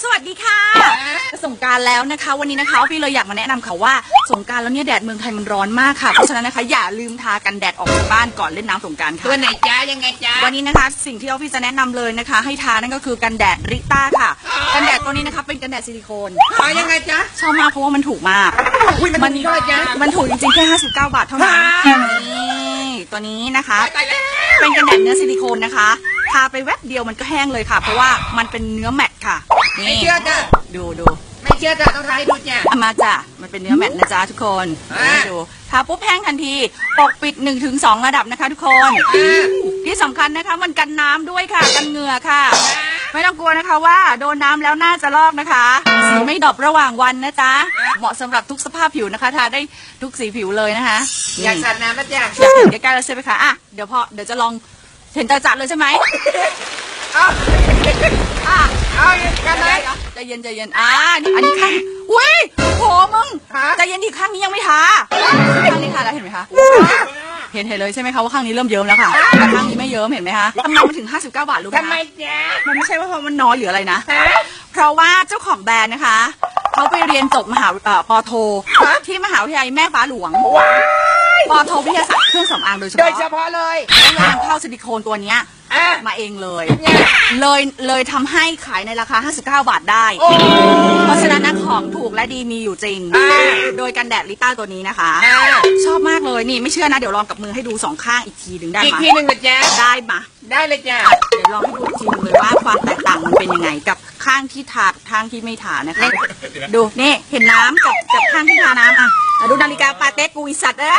สวัสดีค่ะสงการแล้วนะคะ วันนี้นะคะพี่เลยอยากมาแนะนำค่ะว่าสงการแล้วเนี่ยแดดเมืองไทยมันร้อนมากค่ะเพราะฉะนั้นนะคะอย่าลืมทากันแดดออกจากบ้านก่อนเล่นน้ำสงการค่ะตัวไหนจ้ายังไงจ้าวันนี้นะคะสิ่งที่ออฟฟิศจะแนะนำเลยนะคะ ให้ทานั่นก็คือกันแดดริต้าค่ะ กันแดดตัวนี้นะคะเป็นกันแดดซิลิโคนขายยังไงจ้าชอบมากเพราะว่ามันถูกมากมันถูกเท่าไหร่จ๊ะมันถูกจริงๆแค่59 บาทเท่านั้นนี่ตัวนี้นะคะ เป็นกันแดดเนื้อซิลิโคนนะคะทาไปแวบเดียวมันก็แห้งเลยค่ะ เพราะว่ามันเป็นเนื้อแมตต์ค่ะ ไม่นี่เชื่อจ้าดูดูไม่เชื่อจ้าต้องทายให้ดูจ้าเอามาจ้ะมันเป็นเนื้อแมตต์นะจ๊ะทุกคนอ่านี่ดูทาปุ๊บแห้งทันทีปกปิด1นถึงสระดับนะคะ ทุกคนที่สำคัญนะคะมันกันน้ำด้วยค่ะ กันเหงื่อค่ะ ไม่ต้องกลัวนะคะว่าโดนน้ำแล้วน่าจะลอกนะคะสีไม่ดรอประหว่างวันนะจ๊ะเหมาะสำหรับทุกสภาพผิวนะคะทาได้ทุกสีผิวเลยนะคะอยากสาดน้ำนะจ้าอยากเห็นใกล้ๆแล้วใช่ไหมคะอะเดี๋ยวพอเดี๋ยวจะลองเห็นตาจัดเลยใช่ไหมเอาอะเอากันเลยใจเย็นใจเย็นอ่าอันนี้ข้างอุ้ยโหมึงฮะ ใจเย็นดิข้างนี้ยังไม่ทาข้างนี้ทาแล้วเห็นไหมคะเห็นเห็นเลยใช่ไหมคะว่าข้างนี้เริ่มเยิ้มแล้วค่ะแต่ข้างนี้ไม่เยิ้มเห็นไหมคะทำไมมันถึง 59 บาทรู้ไหมทำไมคะจ้ามันไม่ใช่ว่าเพราะมันน้อยหรืออะไรนะ ฮะ เพราะว่าเจ้าของแบรนด์นะคะ เขาไปเรียนจบมหาเอ่อปอโท ฮะ ที่มหาวิทยาลัยแม่ฟ้าหลวงว้ายปอโทวิทยาศาสตร์เครื่องสำอางโดยเฉโดยพาะเฉพาะเลยแล้วนำเข้าซิลิโคนตัวเนี้ย อะ มาเองเลย เนี่ย เลยเลยทำให้ขายในราคา 59 บาทได้ โอ้ เพราะฉะนั้นนะของถูกและดีมีอยู่จริง อ่าโดยกันแดดลิต้าตัวนี้นะคะ อ่า ชอบมากเลยนี่ไม่เชื่อนะ เดี๋ยวลองกับมือให้ดูสองข้างอีกทีหนึ่งได้อีกไหมทีหนึ่งนะจ้าได้มา ได้เลยจ้าเดี๋ยวลองให้ดูอีกทีหนึงเลยว่าความแตกต่างมันเป็นยังไง กับข้างที่ทาข้างที่ไม่ทานะคะ ดูนี่เห็นน้ำกับกับข้างที่ทาน้ำอะอะดูนาฬิกาปาเต็กกูอีสัตว์เอ้ย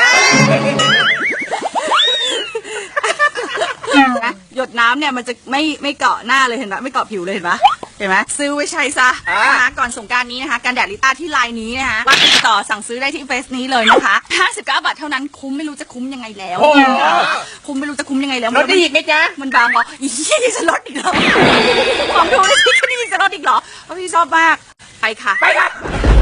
นะหย ดน้ำเนี่ยมันจะไม่ไม่เกาะหน้าเลยเห็นปะไม่เกาะผิวเลยเห็นปะเห็นไหมซื้อไว้ใช้ซะอ่าน นะคะก่อนสงกรารนี้นะคะกันแดดลิต้าที่ไลน์นี้นะคะว่าติดต่อสั่งซื้อได้ที่เฟซนี้เลยนะคะ 59 บาทเท่านั้นคุ้มไม่รู้จะคุ้มยังไงแล้วโอ้คุ้มไม่รู้จะคุ้มยังไงแล้วลดได้อีกไหมจ้ามันบางเหรออียี่จะลดอีกเหรอของดูได้ที่นี่จะลดอีกเหรอเพราะพี่ชอบมาก ไปค่ะ ไปครับ